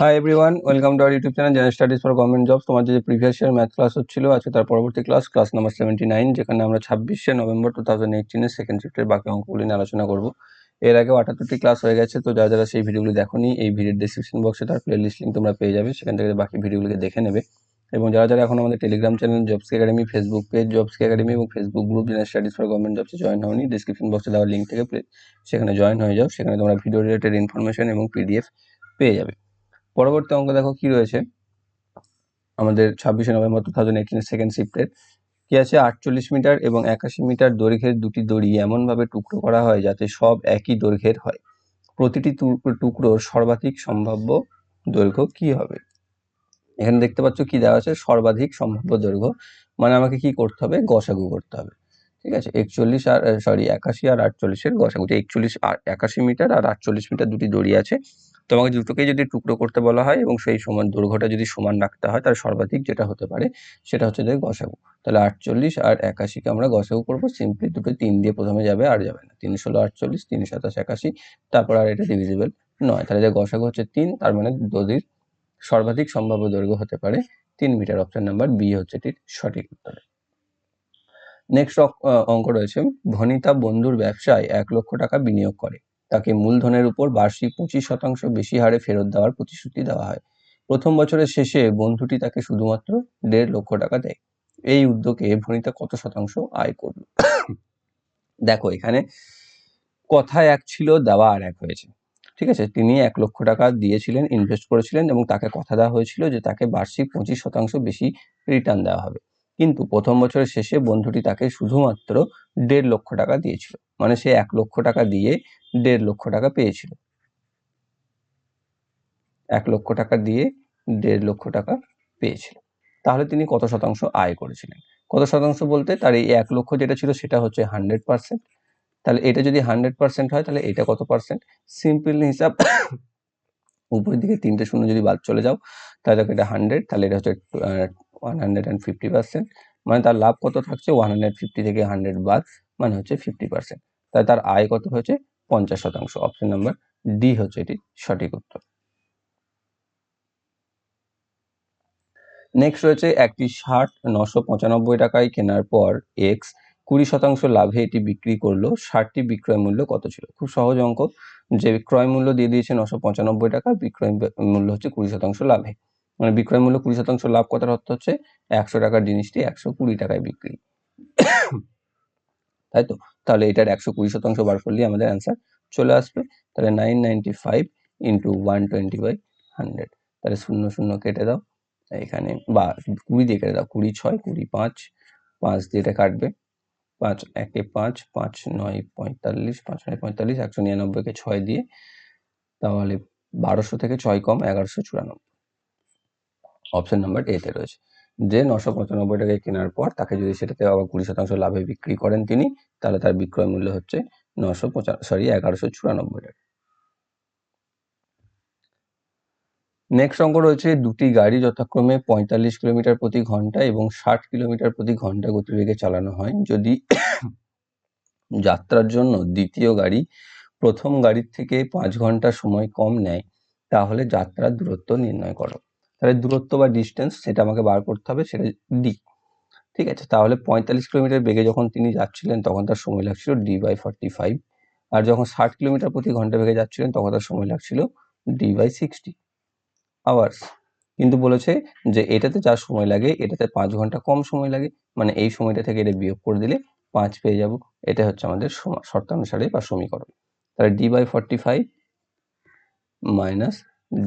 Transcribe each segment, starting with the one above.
Hi everyone welcome to our YouTube channel general studies for government jobs তোমার যে previous year math class হচ্ছিল, আজকে তার পরবর্তী class class number seventy nine যেখানে আমরা ছাব্বিশে নভেম্বর টু থাউজেন্ড এইটিনের সেকেন্ড শিফটের বাকি অঙ্কগুলি নিয়ে আলোচনা করব। এর আগেও আটাত্তরটি ক্লাস হয়ে গেছে, তো যারা যারা সেই ভিডিওগুলি দেখোনি, এই ভিডিওর ডিসক্রিপশন বক্সে তার প্লে লিস্ট লিঙ্ক তোমরা পেয়ে যাবে, সেখান থেকে বাকি ভিডিওগুলিকে দেখে নেবে। এবং যারা যারা এখন আমাদের Telegram channel Jobs Academy Facebook page Jobs Academy এবং Facebook group general studies for government জবসে join হওনি ডিসক্রিপশন বক্সে দেওয়ার লিঙ্ক থেকে সেখানে জয়েন হয়ে যাও, সেখানে তোমরা ভিডিও রিলেটেড ইনফরমেশন এবং পিডিএফ পেয়ে যাবে। পরবর্তী অঙ্ক দেখো কি রয়েছে? আমাদের ছাব্বিশে নভেম্বর টু থাউজেন্ড এইটিনের সেকেন্ড শিফটের কি আছে? আটচল্লিশ মিটার এবং একাশি মিটার দৈর্ঘ্যের দুটি দড়ি এমনভাবে টুকরো করা হয় যাতে সব একই দৈর্ঘ্যের হয়। প্রতিটি টুকরোর সর্বাধিক সম্ভাব্য দৈর্ঘ্য কি হবে? এখানে দেখতে পাচ্ছ কি দেওয়া আছে? সর্বাধিক সম্ভাব্য দৈর্ঘ্য। মানে আমাকে কি করতে হবে? গসাগু করতে হবে। ঠিক আছে? একচল্লিশ আর সরি একাশি আর আটচল্লিশের গসাগু। একচল্লিশ আর, একাশি মিটার আর আটচল্লিশ মিটার দুটি দড়ি আছে। তোমাকে দুটোকেই যদি টুকরো করতে বলা হয় এবং সেই সমান দৈর্ঘ্যটা যদি সমান রাখতে হয় তার সর্বাধিক যেটা হতে পারে সেটা হচ্ছে যে গসাগু। তাহলে আটচল্লিশ আর একাশিকে আমরা গসাগু করব। সিম্পলি দুটো তিন দিয়ে প্রথমে যাবে আর যাবে না। তিন ষোলো আটচল্লিশ, তিন সাতাশ একাশি, তারপর আর এটা ডিভিজিবল নয়। তাহলে যে গসাগু হচ্ছে তিন, তার মানে দড়ির সর্বাধিক সম্ভাব্য দৈর্ঘ্য হতে পারে তিন মিটার। অপশন নাম্বার বি হচ্ছে এটির সঠিক উত্তর। নেক্সট অঙ্ক রয়েছে। ভনিতা বন্ধুর ব্যবসায় এক লক্ষ টাকা বিনিয়োগ করে। তাকে মূলধনের উপর বার্ষিক পঁচিশ শতাংশ বেশি হারে ফেরত দেওয়ার প্রতিশ্রুতি দেওয়া হয়। প্রথম বছরের শেষে বন্ধুটি তাকে শুধুমাত্র দেড় লক্ষ টাকা দেয়। এই উদ্যোগে ভনিতা কত শতাংশ আয় করল? দেখো, এখানে কথা এক ছিল, দেওয়া আর এক হয়েছে। ঠিক আছে? তিনি এক লক্ষ টাকা দিয়েছিলেন ইনভেস্ট করেছিলেন এবং তাকে কথা দেওয়া হয়েছিল যে তাকে বার্ষিক পঁচিশ শতাংশ বেশি রিটার্ন দেওয়া হবে। কিন্তু প্রথম বছরের শেষে বন্ধুটি তাকে শুধুমাত্র দেড় লক্ষ টাকা দিয়েছিল। মানে সে এক লক্ষ টাকা দিয়ে দেড় লক্ষ টাকা পেয়েছিল। এক লক্ষ টাকা দিয়ে দেড় লক্ষ টাকা পেয়েছিল। তাহলে তিনি কত শতাংশ আয় করেছিলেন? কত শতাংশ বলতে তার এই এক লক্ষ যেটা ছিল সেটা হচ্ছে হান্ড্রেড পার্সেন্ট। তাহলে এটা যদি হান্ড্রেড পার্সেন্ট হয় তাহলে এটা কত পার্সেন্ট? সিম্পল হিসাব, উপরের দিকে তিনটে শূন্য যদি বাদ চলে যাও তাহলে এটা হান্ড্রেড তাহলে এটা হচ্ছে one hundred and fifty percent মানে তার লাভ কত থাকছে? ওয়ান হান্ড্রেড ফিফটি থেকে হান্ড্রেড বাদ মানে হচ্ছে ফিফটি পার্সেন্ট তাহলে তার আয় কত হয়েছে? পঞ্চাশ শতাংশ। অপশন নাম্বার ডি হচ্ছে এটি সঠিক উত্তর। নেক্সট রয়েছে একটি শার্ট নশো পঁচানব্বই টাকায় কেনার পর এক্স কুড়ি শতাংশ লাভে এটি বিক্রি করল। শার্টটি বিক্রয় মূল্য কত ছিল? খুব সহজ অঙ্ক। যে বিক্রয় মূল্য দিয়ে দিয়েছে নশো পঁচানব্বই টাকা, বিক্রয় মূল্য হচ্ছে কুড়ি শতাংশ লাভে। মানে বিক্রয় মূল্য কুড়ি শতাংশ লাভ কথার অর্থ হচ্ছে একশো টাকার জিনিসটি একশো কুড়ি টাকায় বিক্রি। তাই তো? তাহলে এটার একশো কুড়ি শতাংশ বার করলেই আমাদের অ্যান্সার চলে আসবে। তাহলে nine ninety five into one twenty by hundred তাহলে শূন্য শূন্য কেটে দাও। এখানে বা কুড়ি দিয়ে কেটে দাও। কুড়ি ছয়, কুড়ি পাঁচ পাঁচ দিয়ে এটা কাটবে। পাঁচ একে পাঁচ পাঁচ নয় পঁয়তাল্লিশ, পাঁচ নয় পঁয়তাল্লিশ, একশো নিরানব্বইকে ছয় দিয়ে তাহলে বারোশো থেকে ছয় কম, এগারোশো চুরানব্বই। অপশন নাম্বার এতে রয়েছে। যে নশো পঁচানব্বই টাকায় কেনার পর তাকে যদি সেটাতে আবার কুড়ি শতাংশ লাভে বিক্রি করেন তিনি, তাহলে তার বিক্রয় মূল্য হচ্ছে নশো সরি এগারোশো চুরানব্বই টাকা। নেক্সট অঙ্ক রয়েছে দুটি গাড়ি যথাক্রমে পঁয়তাল্লিশ কিলোমিটার প্রতি ঘণ্টা এবং ষাট কিলোমিটার প্রতি ঘণ্টা গতিবেগে চালানো হয়। যদি যাত্রার জন্য দ্বিতীয় গাড়ি প্রথম গাড়ির থেকে পাঁচ ঘণ্টা সময় কম নেয়, তাহলে যাত্রার দূরত্ব নির্ণয় করো। তাহলে দূরত্ব বা ডিস্টেন্স সেটা আমাকে বার করতে হবে সেটা ডি ঠিক আছে? তাহলে পঁয়তাল্লিশ কিলোমিটার বেগে যখন তিনি যাচ্ছিলেন, তখন তার সময় লাগছিল ডি বাই ফর্টি ফাইভ আর যখন ষাট কিলোমিটার প্রতি ঘণ্টা বেগে যাচ্ছিলেন, তখন তার সময় লাগছিল ডি বাই সিক্সটি আওয়ার্স কিন্তু বলেছে যে এটাতে যা সময় লাগে, এটাতে পাঁচ ঘণ্টা কম সময় লাগে। মানে এই সময়টা থেকে এটা বিয়োগ করে দিলে পাঁচ পেয়ে যাব। এটা হচ্ছে আমাদের শর্তানুসারে বা সমীকরণ। তাহলে D by forty five minus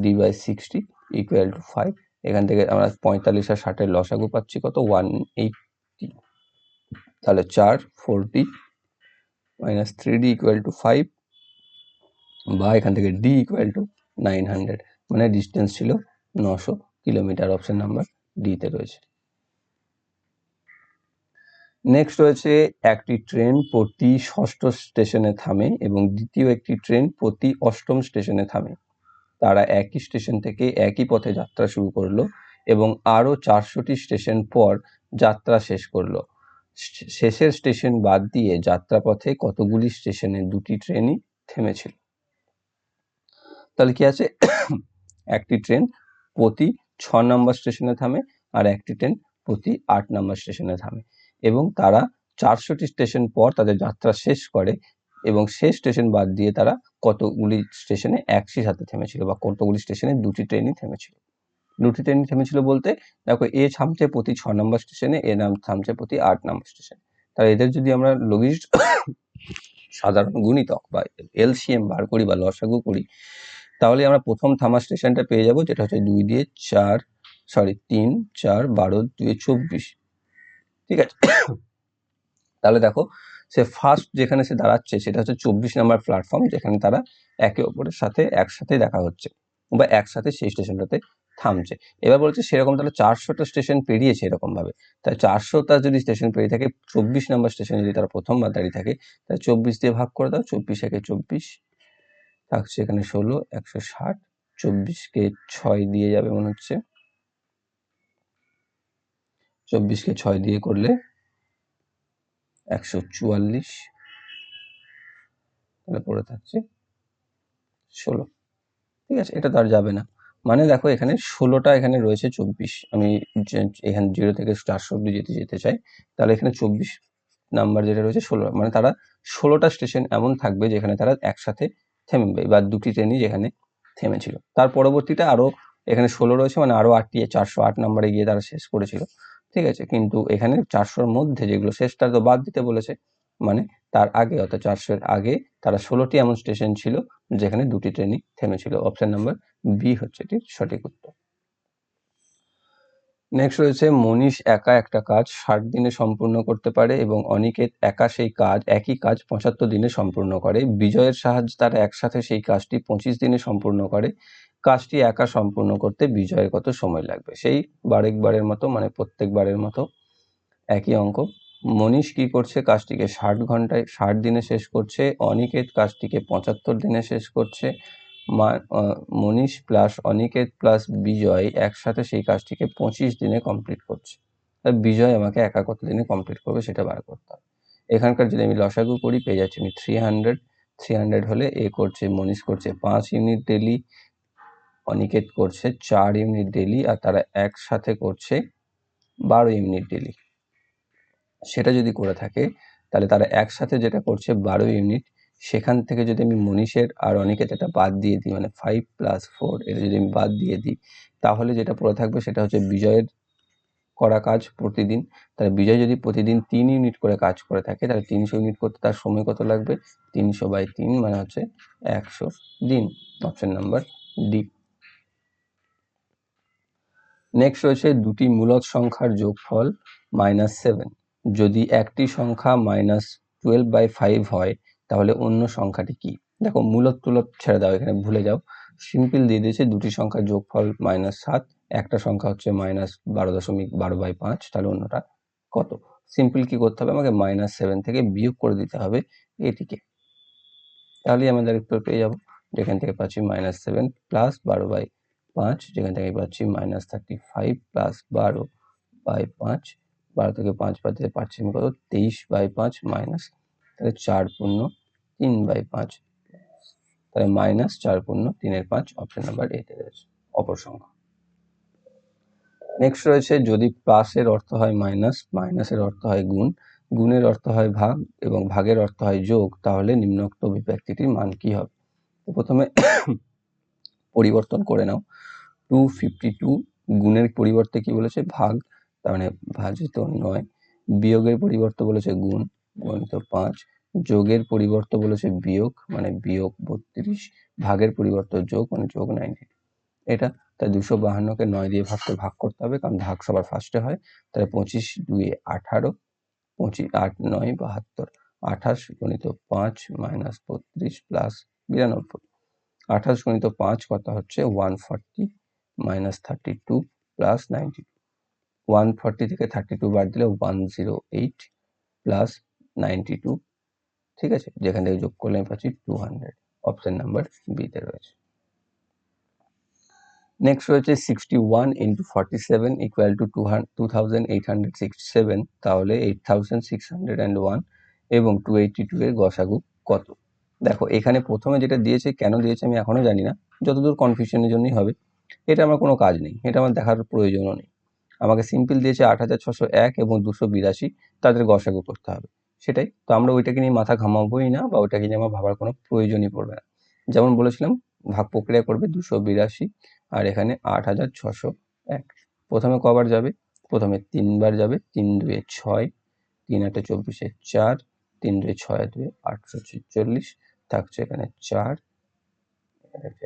D by sixty equal to five এখান থেকে আমরা পঁয়তাল্লিশ আর ষাটের লসাগু পাচ্ছি কত? ওয়ান এইটটি তাহলে চার forty minus three D equal to five বা এখান থেকে D equal to nine hundred মানে ডিস্টেন্স ছিল নশো কিলোমিটার অপশন নাম্বার ডিতে রয়েছে। নেক্সট রয়েছে একটি ট্রেন প্রতি ষষ্ঠ স্টেশনে থামে এবং দ্বিতীয় একটি ট্রেন প্রতি অষ্টম স্টেশনে থামে। তারা একই স্টেশন থেকে একই পথে যাত্রা শুরু করল এবং আরও চারশোটি স্টেশন পর যাত্রা শেষ করল। শেষের স্টেশন বাদ দিয়ে যাত্রাপথে কতগুলি স্টেশনে দুটি ট্রেনই থেমেছিল? তাহলে কি আছে? একটি ট্রেন প্রতি ছ নম্বর স্টেশনে থামে আর একটি ট্রেন প্রতি আট নম্বর স্টেশনে থামে এবং তারা চারশোটি স্টেশন পর তাদের যাত্রা শেষ করে এবং শেষ স্টেশন বাদ দিয়ে তারা কতগুলি স্টেশনে একই সাথে থেমেছিল বা কতগুলি স্টেশনে দুটি ট্রেনই থেমেছিল। দুটি ট্রেন থেমেছিল বলতে, দেখো, এ থামছে প্রতি ছ নম্বর স্টেশনে এ নাম থামছে প্রতি আট নম্বর স্টেশনে তাহলে এদের যদি আমরা লঘিষ্ঠ সাধারণ গুণিতক বা এলসিএম বার করি বা লসাগু করি, তাহলে আমরা প্রথম থামা স্টেশনটা পেয়ে যাব, যেটা হচ্ছে দুই দিয়ে চার সরি তিন, চার, বারো, দুই, চব্বিশ। ঠিক আছে? তাহলে দেখো সে ফার্স্ট যেখানে সে দাঁড়াচ্ছে সেটা হচ্ছে চব্বিশ নম্বর প্ল্যাটফর্ম যেখানে তারা একে অপরের সাথে একসাথে দেখা হচ্ছে বা একসাথে সেই স্টেশনটাতে থামছে। এবার বলছে সেরকম তাহলে চারশোটা স্টেশন পেরিয়েছে এরকমভাবে। তাই চারশোটা যদি স্টেশন পেরিয়ে থাকে, চব্বিশ নম্বর স্টেশন যদি তারা প্রথমবার দাঁড়িয়ে থাকে, তাহলে চব্বিশ দিয়ে ভাগ করে দাও, চব্বিশ একে চব্বিশ থাকছে এখানে ষোলো, একশো ষাট। চব্বিশকে ছয় দিয়ে যাবে মনে হচ্ছে। চব্বিশকে ছয় দিয়ে করলে একশো চুয়াল্লিশ। তাহলে পড়ে থাকছে ষোলো। ঠিক আছে, এটা তো আর যাবে না। মানে দেখো, এখানে ষোলোটা এখানে রয়েছে চব্বিশ। আমি এখানে জিরো থেকে চারশো অব্দি যেতে যেতে চাই, তাহলে এখানে চব্বিশ নাম্বার যেটা রয়েছে ষোলো। মানে তারা ষোলোটা স্টেশন এমন থাকবে যেখানে তারা একসাথে থেমবে বা দুটি ট্রেনই যেখানে থেমেছিল। তার পরবর্তীতে আরও এখানে ষোলো রয়েছে মানে আরও আটটি, চারশো আট নম্বরে গিয়ে তারা শেষ করেছিল। ঠিক আছে? কিন্তু এখানে চারশোর মধ্যে যেগুলো শেষটা তো বাদ দিতে বলেছে। মানে তার আগে, অর্থাৎ চারশোর আগে তারা ষোলোটি এমন স্টেশন ছিল যেখানে দুটি ট্রেনই থেমেছিল। অপশন নাম্বার বি হচ্ছে এটির সঠিক উত্তর। নেক্সট রয়েছে, মনীষ একা একটা কাজ ষাট দিনে সম্পূর্ণ করতে পারে এবং অনিকেত একা সেই কাজ, একই কাজ পঁচাত্তর দিনে সম্পূর্ণ করে। বিজয়ের সাহায্যে তারা একসাথে সেই কাজটি পঁচিশ দিনে সম্পূর্ণ করে। কাজটি একা সম্পূর্ণ করতে বিজয়ের কত সময় লাগবে? সেই বারেকবারের মতো মানে প্রত্যেকবারের মতো একই অঙ্ক। মনীষ কি করছে? কাজটিকে ষাট ঘন্টায়, ষাট দিনে শেষ করছে। অনিকেত কাজটিকে পঁচাত্তর দিনে শেষ করছে। মনীষ প্লাস অনিকেত প্লাস বিজয় একসাথে সেই কাজটিকে পঁচিশ দিনে কমপ্লিট করছে। বিজয় আমাকে একা কত দিনে কমপ্লিট করবে সেটা বার করতে হবে। এখানকার যদি আমি লসাগু করি, পেয়ে যাচ্ছি আমি থ্রি হান্ড্রেড থ্রি হান্ড্রেড হলে এ করছে, মনীষ করছে পাঁচ ইউনিট ডেলি অনিকেত করছে চার ইউনিট ডেলি আর তারা একসাথে করছে বারো ইউনিট ডেলি সেটা যদি করে থাকে, তাহলে তারা একসাথে যেটা করছে বারো ইউনিট, সেখান থেকে যদি আমি মনীষের আর অনিকেত এটা বাদ দিয়ে দিই মানে ফাইভ প্লাস ফোর এটা যদি আমি বাদ দিয়ে দিই, তাহলে যেটা পড়ে থাকবে সেটা হচ্ছে বিজয়ের করা কাজ প্রতিদিন। তাহলে বিজয় যদি প্রতিদিন তিন ইউনিট করে কাজ করে থাকে, তাহলে তিনশো ইউনিট করতে তার সময় কত লাগবে? তিনশো বাই তিন মানে হচ্ছে একশো। দিন অপশন নাম্বার ডি নেক্সট রয়েছে দুটি মূলত সংখ্যার যোগফল মাইনাস সেভেন যদি একটি সংখ্যা মাইনাস টুয়েলভ বাই ফাইভ হয়, তাহলে অন্য সংখ্যাটি কি? দেখো মূলত তুলত ছেড়ে দাও, এখানে ভুলে যাও। সিম্পল দিয়ে দিয়েছে, দুটি সংখ্যার যোগফল মাইনাস সাত, একটা সংখ্যা হচ্ছে মাইনাস বারো দশমিক বারো বাই পাঁচ, তাহলে অন্যটা কত? সিম্পল কি করতে হবে? আমাকে মাইনাস সেভেন থেকে বিয়োগ করে দিতে হবে এটিকে। তাহলেই আমাদের উত্তর পেয়ে যাব। যেখান থেকে পাচ্ছি মাইনাস সেভেন প্লাস বারো বাই পাঁচ, যেখান থেকে পাচ্ছি মাইনাস থার্টি ফাইভ প্লাস বারো বাই পাঁচ, বারো থেকে পাঁচ বাদ দিতে পারছি আমি কত? তেইশ বাই পাঁচ মাইনাস তাহলে চার পূর্ণ তিন বাই পাঁচ তাহলে মাইনাস চার পূর্ণ তিনের পাঁচ অপশন নাম্বার এতে রয়েছে, অপর সংখ্যা। নেক্সট রয়েছে, যদি প্লাসের অর্থ হয় মাইনাস মাইনাসের অর্থ হয় গুণ, গুণের অর্থ হয় ভাগ এবং ভাগের অর্থ হয় যোগ, তাহলে নিম্নোক্ত অভিব্যক্তিটির মান কি হবে? প্রথমে পরিবর্তন করে নাও। টু ফিফটি টু গুণের পরিবর্তে কি বলেছে? ভাগ, তার মানে ভাজিত নয়। বিয়োগের পরিবর্তে বলেছে গুণ, গণিত পাঁচ। যোগের পরিবর্তে বলেছে বিয়োগ মানে বিয়োগ বত্রিশ। ভাগের পরিবর্তে যোগ মানে যোগ নাইনটি। এটা তাই দুশো বাহান্নকে নয় দিয়ে ভাগকে ভাগ করতে হবে, কারণ ভাগ সবার ফার্স্টে হয়। তাহলে পঁচিশ দুই আঠারো, পঁচিশ আট নয় বাহাত্তর। আঠাশ গণিত পাঁচ মাইনাস বত্রিশ প্লাস বিরানব্বই। আঠাশ গণিত পাঁচ কথা হচ্ছে? One forty minus thirty two plus ninety one forty থেকে থার্টি টু বাদ দিলে one zero eight plus ninety two ঠিক আছে? যেখান থেকে যোগ করলে আমি পাচ্ছি টু হান্ড্রেড অপশন নাম্বার বিতে রয়েছে। নেক্সট রয়েছে sixty one into forty seven equal to two two thousand eight hundred sixty seven তাহলে eight thousand six hundred and one এবং টু এইটটি টু এর গসাগু কত? দেখো, এখানে প্রথমে যেটা দিয়েছে, কেন দিয়েছে আমি এখনও জানি না। যতদূর কনফিউশনের জন্যই হবে। এটা আমার কোনো কাজ নেই, এটা আমার দেখার প্রয়োজনও নেই। আমাকে সিম্পল দিয়েছে আট হাজার ছশো এক এবং দুশো বিরাশি, তাদের গসাগু করতে হবে। সেটাই, তো আমরা ওইটাকে নিয়ে মাথা ঘামাবোই না বা ওইটাকে নিয়ে আমার ভাবার কোনো প্রয়োজনই পড়বে না। যেমন বলেছিলাম, ভাগ প্রক্রিয়া করবে দুশো বিরাশি আর এখানে আট হাজার ছশো এক। প্রথমে কবার যাবে, প্রথমে তিনবার যাবে, তিন দুয়ে ছয়, তিন আটে চব্বিশে চার, তিন দুয়ে ছয় দুয়ে আটশো ছেচল্লিশ, থাকছে এখানে চার,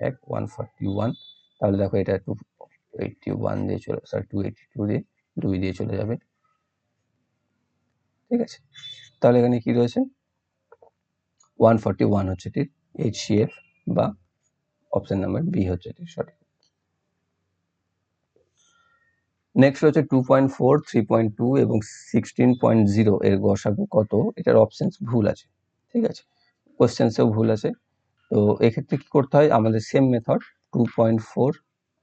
এক ওয়ান ফর্টি ওয়ান তাহলে দেখো এটা টু এইটটি ওয়ান দিয়ে চলে সরি টু এইটটি টু দিয়ে দুই দিয়ে চলে যাবে। ঠিক আছে? তাহলে এখানে কি রয়েছে? ওয়ান ফর্টি ওয়ান হচ্ছে এটির এইচ সি এফ বা অপশন নাম্বার বি হচ্ছে এটির সঠিক। নেক্সট হচ্ছে two point four three point two এবং সিক্সটিন পয়েন্ট জিরো এর গসাগু কত? এটার অপশনস ভুল আছে। ঠিক আছে? কোশ্চেন্সেও ভুল আছে। তো এক্ষেত্রে কী করতে হয়? আমাদের same method two point four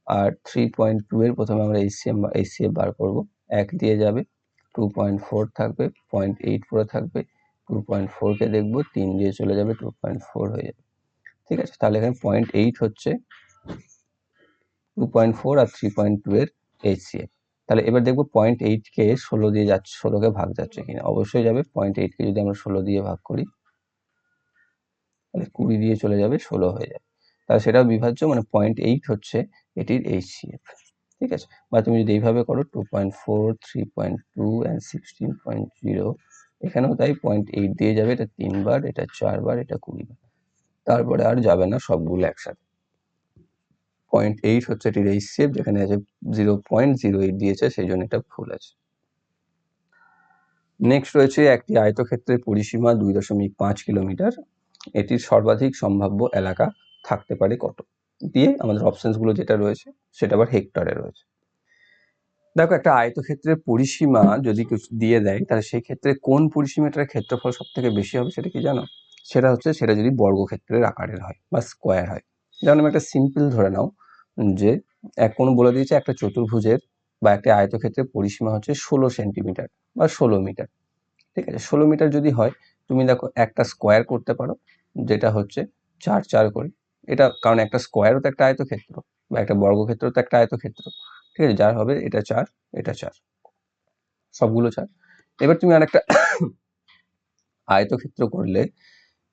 আর থ্রি পয়েন্ট টু এর প্রথমে আমরা এইচসিএম বা বার করব। এক দিয়ে যাবে টু পয়েন্ট ফোর থাকবে পয়েন্ট এইট থাকবে টু পয়েন্ট ফোরকে দেখব, তিন দিয়ে চলে যাবে টু পয়েন্ট ফোর হয়ে যাবে। ঠিক আছে? তাহলে এখানে পয়েন্ট এইট হচ্ছে টু পয়েন্ট ফোর আর থ্রি পয়েন্ট টু এর তাহলে এবার দেখব পয়েন্ট এইটকে ষোলো দিয়ে যাচ্ছে, ষোলোকে ভাগ যাচ্ছে কিনা। অবশ্যই যাবে পয়েন্ট এইটকে যদি আমরা ষোলো দিয়ে ভাগ করি, তাহলে কুড়ি দিয়ে চলে যাবে, ষোলো হয়ে যাবে। তাহলে সেটাও বিভাজ্য মানে পয়েন্ট এইট হচ্ছে এটির এইচসিএফ ঠিক আছে? বা তুমি যদি এইভাবে করো two point four three point two and sixteen point zero এখানেও তাই পয়েন্ট এইট দিয়ে যাবে, এটা তিনবার, এটা চারবার, এটা কুড়িবার। তারপরে আর যাবে না, সবগুলো একসাথে। পয়েন্ট এইট হচ্ছে এটির এইচসিএফ যেখানে আছে জিরো পয়েন্ট জিরো এইট দিয়েছে, সেই জন্য এটা ভুল আছে। নেক্সট রয়েছে একটি আয়তক্ষেত্রের পরিসীমা, দুই দশমিক পাঁচ কিলোমিটার। এটির সর্বাধিক সম্ভাব্য এলাকা থাকতে পারে কত। দিয়ে আমাদের অপশনসগুলো যেটা রয়েছে, সেটা আবার হেক্টরে রয়েছে। দেখো, একটা আয়তক্ষেত্রের পরিসীমা যদি দিয়ে দেয়, তাহলে সেই ক্ষেত্রে কোন পরিসীমাটার ক্ষেত্রফল সব থেকে বেশি হবে সেটা কি জানো? সেটা হচ্ছে, সেটা যদি বর্গক্ষেত্রের আকারের হয় বা স্কোয়ার হয়। যেমন আমি একটা সিম্পল ধরে নাও যে, এক কোনো বলে দিয়েছে, একটা চতুর্ভুজের বা একটা আয়তক্ষেত্রের পরিসীমা হচ্ছে ষোলো সেন্টিমিটার বা ষোলো মিটার। ঠিক আছে? ষোলো মিটার যদি হয়, তুমি দেখো একটা স্কোয়ার করতে পারো, যেটা হচ্ছে চার চার করে এটা কারণ একটা স্কোয়ারও তো একটা আয়তক্ষেত্র বা একটা বর্গক্ষেত্র তো একটা আয়তক্ষেত্র। ঠিক আছে, যার হবে এটা চার এটা চার। সবগুলো চার। এবার তুমি আরেকটা আয়তক্ষেত্র করলে,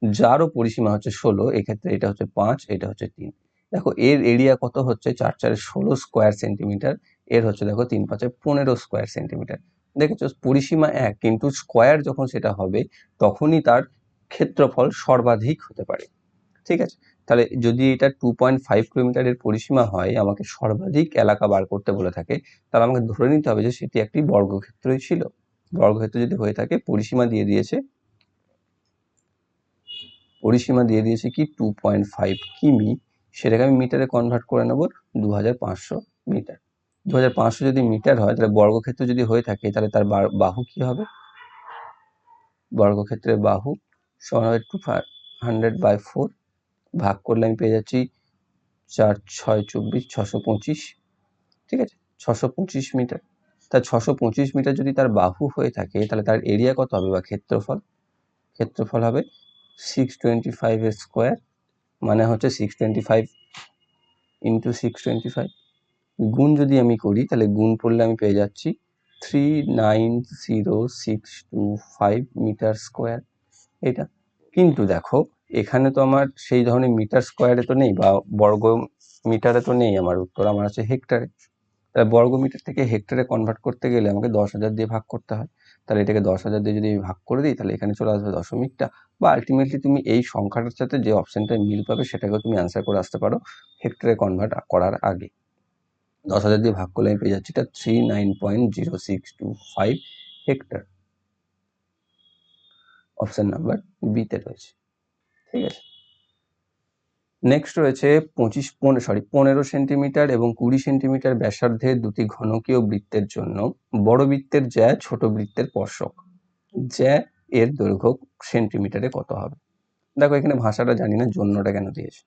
যারও পরিসীমা হচ্ছে ষোলো, এক্ষেত্রে এটা হচ্ছে পাঁচ, এটা হচ্ছে তিন। দেখো, এর এরিয়া কত হচ্ছে? চার চারে ষোলো স্কোয়ার সেন্টিমিটার এর হচ্ছে দেখো তিন পাঁচে পনেরো স্কোয়ার সেন্টিমিটার দেখেছ? পরিসীমা এক, কিন্তু স্কোয়ার যখন সেটা হবে, তখনই তার ক্ষেত্রফল সর্বাধিক হতে পারে। ঠিক আছে? তাহলে যদি এটা টু পয়েন্ট ফাইভ কিলোমিটারের পরিসীমা হয়, আমাকে সর্বাধিক এলাকা বার করতে বলে থাকে, তাহলে আমাকে ধরে নিতে হবে যে সেটি একটি বর্গক্ষেত্রই ছিল। বর্গক্ষেত্র যদি হয়ে থাকে, পরিসীমা দিয়ে দিয়েছে, পরিসীমা দিয়ে দিয়েছে কি টু পয়েন্ট ফাইভ কিমি, সেটাকে আমি মিটারে কনভার্ট করে নেব দু হাজার পাঁচশো মিটার। দু হাজার পাঁচশো যদি মিটার হয়, তাহলে বর্গক্ষেত্র যদি হয়ে থাকে, তাহলে তার বাহু কি হবে? বর্গক্ষেত্রের বাহু সমান হবে টু হান্ড্রেড বাই ফোর ভাগ করলে আমি পেয়ে যাচ্ছি চার, ছয়, চব্বিশ, ছশো পঁচিশ। ঠিক আছে? ছশো পঁচিশ মিটার। তা ছশো পঁচিশ মিটার যদি তার বাহু হয়ে থাকে, তাহলে তার এরিয়া কত হবে বা ক্ষেত্রফল? ক্ষেত্রফল হবে সিক্স টোয়েন্টি ফাইভের স্কোয়ার মানে হচ্ছে six twenty five into six twenty five গুণ যদি আমি করি, তাহলে গুণ করলে আমি পেয়ে যাচ্ছি three nine zero six two five metre square এটা। কিন্তু দেখো এখানে তো আমার সেই ধরনের মিটার স্কোয়ারে তো নেই বা বর্গ মিটারে তো নেই আমার উত্তর। আমার আছে হেক্টারে। তাহলে বর্গ মিটার থেকে হেক্টারে কনভার্ট করতে গেলে আমাকে দশ হাজার দিয়ে ভাগ করতে হয়। তাহলে এটাকে দশ হাজার দিয়ে যদি আমি ভাগ করে দিই, তাহলে এখানে চলে আসবে দশমিকটা। বা আলটিমেটলি তুমি এই সংখ্যাটার সাথে যে অপশানটা মিল পাবে, সেটাকেও তুমি অ্যান্সার করে আসতে পারো হেক্টরে কনভার্ট করার আগে। দশ হাজার দিয়ে ভাগ করলে আমি পেয়ে যাচ্ছি, এটা three nine point zero six two five hectare. Option number বিতে রয়েছে। ঠিক আছে? নেক্সট রয়েছে পঁচিশ পনেরো সরি পনেরো সেন্টিমিটার এবং কুড়ি সেন্টিমিটার ব্যাসার্ধের দুটি ঘনকীয় বৃত্তের জন্য বড় বৃত্তের জ্যা, ছোট বৃত্তের স্পর্শক। জ্যা এর দৈর্ঘ্য সেন্টিমিটারে কত হবে? দেখো, এখানে ভাষাটা জানি না, জন্যটা কেন দিয়েছে?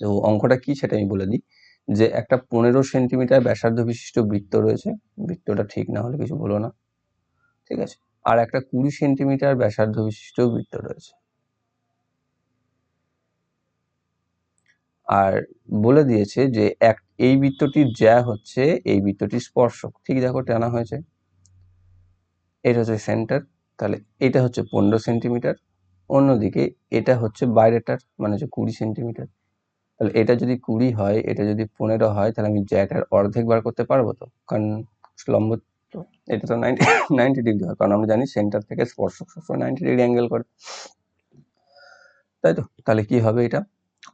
তো অঙ্কটা কি সেটা আমি বলে দিই। যে একটা পনেরো সেন্টিমিটার ব্যাসার্ধ বিশিষ্ট বৃত্ত রয়েছে, বৃত্তটা ঠিক না হলে কিছু বলো না। ঠিক আছে? আর একটা কুড়ি সেন্টিমিটার ব্যাসার্ধ বিশিষ্ট বৃত্ত রয়েছে। আর বলে দিয়েছে যে এক, এই বৃত্তটির জ্যা হচ্ছে, এই বৃত্তটির স্পর্শক। ঠিক দেখো টানা হয়েছে। এটা হচ্ছে সেন্টার। তাহলে এটা হচ্ছে পনেরো সেন্টিমিটার। অন্যদিকে এটা হচ্ছে বাইরেটার মানে হচ্ছে কুড়ি সেন্টিমিটার। তাহলে এটা যদি কুড়ি হয়, এটা যদি পনেরো হয়, তাহলে আমি জ্যাটার অর্ধেক বার করতে পারব তো? কারণ লম্ব তো এটা তো নাইনটি নাইনটি ডিগ্রি হয়। কারণ আমরা জানি সেন্টার থেকে স্পর্শক সবসময় নাইনটি ডিগ্রি অ্যাঙ্গেল করে। তাই তো? তাহলে কি হবে এটা?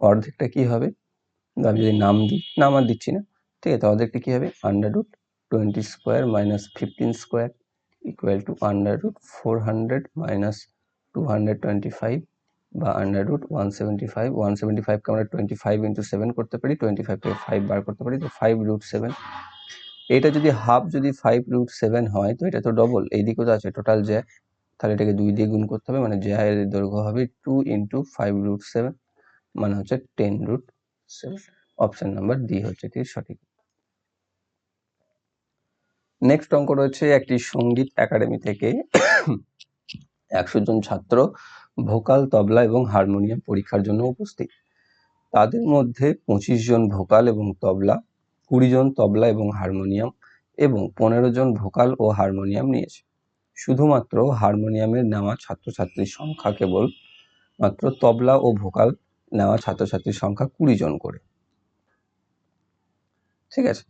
অর্ধেকটা কি হবে? আমি যদি নাম দিই, নাম আর দিচ্ছি না। ঠিক আছে, অর্ধেকটা কি হবে? Under root twenty square minus fifteen square equal to under root four hundred minus two hundred twenty five বা under root one seventy five one seventy ফাইভকে আমরা টোয়েন্টি ফাইভ ইন্টু সেভেন করতে পারি টোয়েন্টি ফাইভ থেকে five বার করতে পারি, তো five root seven এটা যদি হাফ যদি ফাইভ রুট সেভেন হয়, তো এটা তো ডবল এইদিকেও তো আছে টোটাল জ্যা তাহলে এটাকে দুই দিয়ে গুণ করতে হবে মানে জ্যা এর দৈর্ঘ্য হবে two into five root seven মানে হচ্ছে ten root option number D হচ্ছে কি সঠিক। নেক্সট অঙ্ক রয়েছে একটি সংগীত একাডেমি থেকে একশো জন ছাত্র ভোকাল তবলা এবং হারমোনিয়াম পরীক্ষার জন্য উপস্থিত। তাদের মধ্যে পঁচিশ জন ভোকাল এবং তবলা, কুড়ি জন তবলা এবং হারমোনিয়াম এবং পনেরো জন ভোকাল ও হারমোনিয়াম নিয়েছে। শুধুমাত্র হারমোনিয়ামের নেওয়া ছাত্রছাত্রীর সংখ্যা কেবল মাত্র তবলা ও ভোকাল নেওয়া ছাত্রছাত্রীর সংখ্যা কুড়ি জন করে। ঠিক আছে?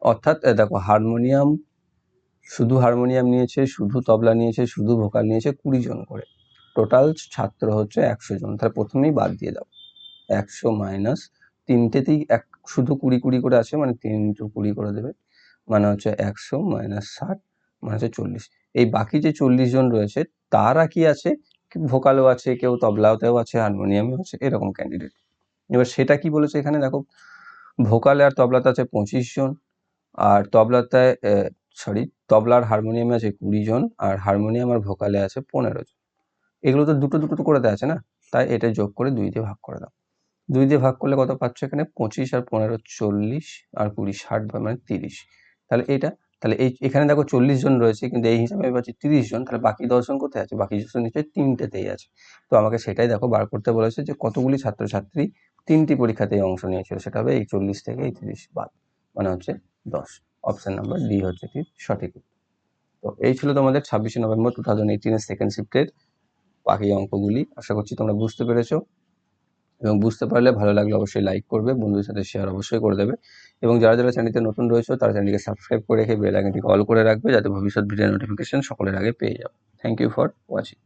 অর্থাৎ দেখো, হারমোনিয়াম, শুধু হারমোনিয়াম নিয়েছে, শুধু তবলা নিয়েছে, শুধু ভোকাল নিয়েছে কুড়ি জন করে। টোটাল ছাত্র হচ্ছে একশো জন। তাহলে প্রথমেই বাদ দিয়ে দাও। একশো মাইনাস তিনটেতেই এক, শুধু কুড়ি কুড়ি করে আছে মানে তিন ইন্টু কুড়ি করে দেবে। মানে হচ্ছে একশো মাইনাস ষাট মানে হচ্ছে চল্লিশ। এই বাকি যে চল্লিশ জন রয়েছে, তারা কি আছে? ভোকালও আছে, কেউ তবলাতেও আছে, হারমোনিয়ামেও আছে, এরকম ক্যান্ডিডেট এবার সেটা কি বলেছে এখানে? দেখো, ভোকালে আর তবলাতে আছে পঁচিশ জন, আর তবলাতে সরি তবলার হারমোনিয়ামে আছে কুড়ি জন, আর হারমোনিয়াম আর ভোকালে আছে পনেরো জন। এগুলো তো দুটো দুটো করে দেওয়া আছে না? তাই এটা যোগ করে দুই দিয়ে ভাগ করে দাও। দুই দিয়ে ভাগ করলে কত পাচ্ছ এখানে? পঁচিশ আর পনেরো চল্লিশ, আর কুড়ি ষাট বা মানে তিরিশ। তাহলে এটা তাহলে এই এখানে দেখো চল্লিশ জন রয়েছে, কিন্তু এই হিসাবে পাচ্ছি তিরিশ জন, তাহলে বাকি দশজন কোথায় আছে? বাকি দশজন নিশ্চয়ই তিনটেতেই আছে। তো আমাকে সেটাই দেখো বার করতে বলেছে যে কতগুলি ছাত্রছাত্রী তিনটি পরীক্ষাতেই অংশ নিয়েছিল, সেটা হবে এই চল্লিশ থেকে এই তিরিশ বাদ মানে হচ্ছে দশ। অপশন নাম্বার ডি হচ্ছে কি সঠিক তো এই ছিল তোমাদের ছাব্বিশে নভেম্বর টু থাউজেন্ড এইটিনের সেকেন্ড শিফটের বাকি অঙ্কগুলি। আশা করছি তোমরা বুঝতে পেরেছ। এবং বুঝতে পারলে ভালো লাগলে অবশ্যই লাইক করবে, বন্ধুদের সাথে শেয়ার অবশ্যই করে দেবে। এবং যারা যারা চ্যানেলতে নতুন রয়েছে, তারা চ্যানেলকে সাবস্ক্রাইব করে রেখে বেল আইকনটি কল করে রাখবে, যাতে ভবিষ্যৎ ভিডিও নোটিফিকেশন সকলের আগে পেয়ে যাবে। Thank you for watching